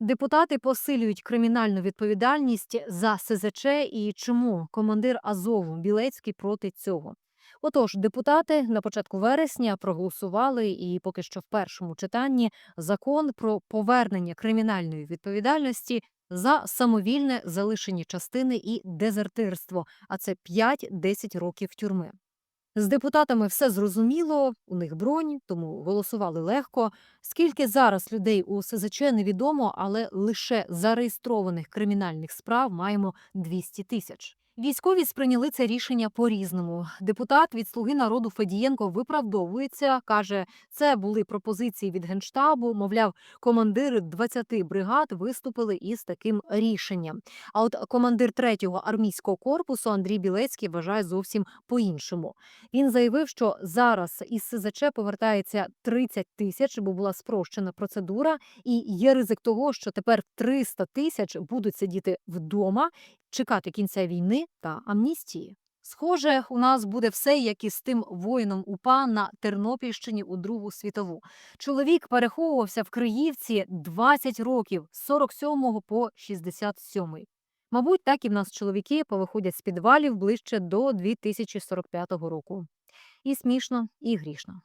Депутати посилюють кримінальну відповідальність за СЗЧ і чому командир Азову Білецький проти цього. Отож, депутати на початку вересня проголосували і поки що в першому читанні закон про повернення кримінальної відповідальності за самовільне залишення частини і дезертирство, а це 5-10 років тюрми. З депутатами все зрозуміло, у них бронь, тому голосували легко. Скільки зараз людей у СЗЧ невідомо, але лише зареєстрованих кримінальних справ маємо 200 тисяч. Військові сприйняли це рішення по-різному. Депутат від Слуги народу Федієнко виправдовується, каже, це були пропозиції від генштабу. Мовляв, командири 20 бригад виступили із таким рішенням. А от командир 3-го армійського корпусу Андрій Білецький вважає зовсім по-іншому. Він заявив, що зараз із СЗЧ повертається 30 тисяч, бо була спрощена процедура, і є ризик того, що тепер 300 тисяч будуть сидіти вдома, чекати кінця та амністії. Схоже, у нас буде все, як і з тим воїном УПА на Тернопільщині у Другу світову. Чоловік переховувався в Криївці 20 років з 47 по 67. Мабуть, так і в нас чоловіки повиходять з підвалів ближче до 2045 року. І смішно, і грішно.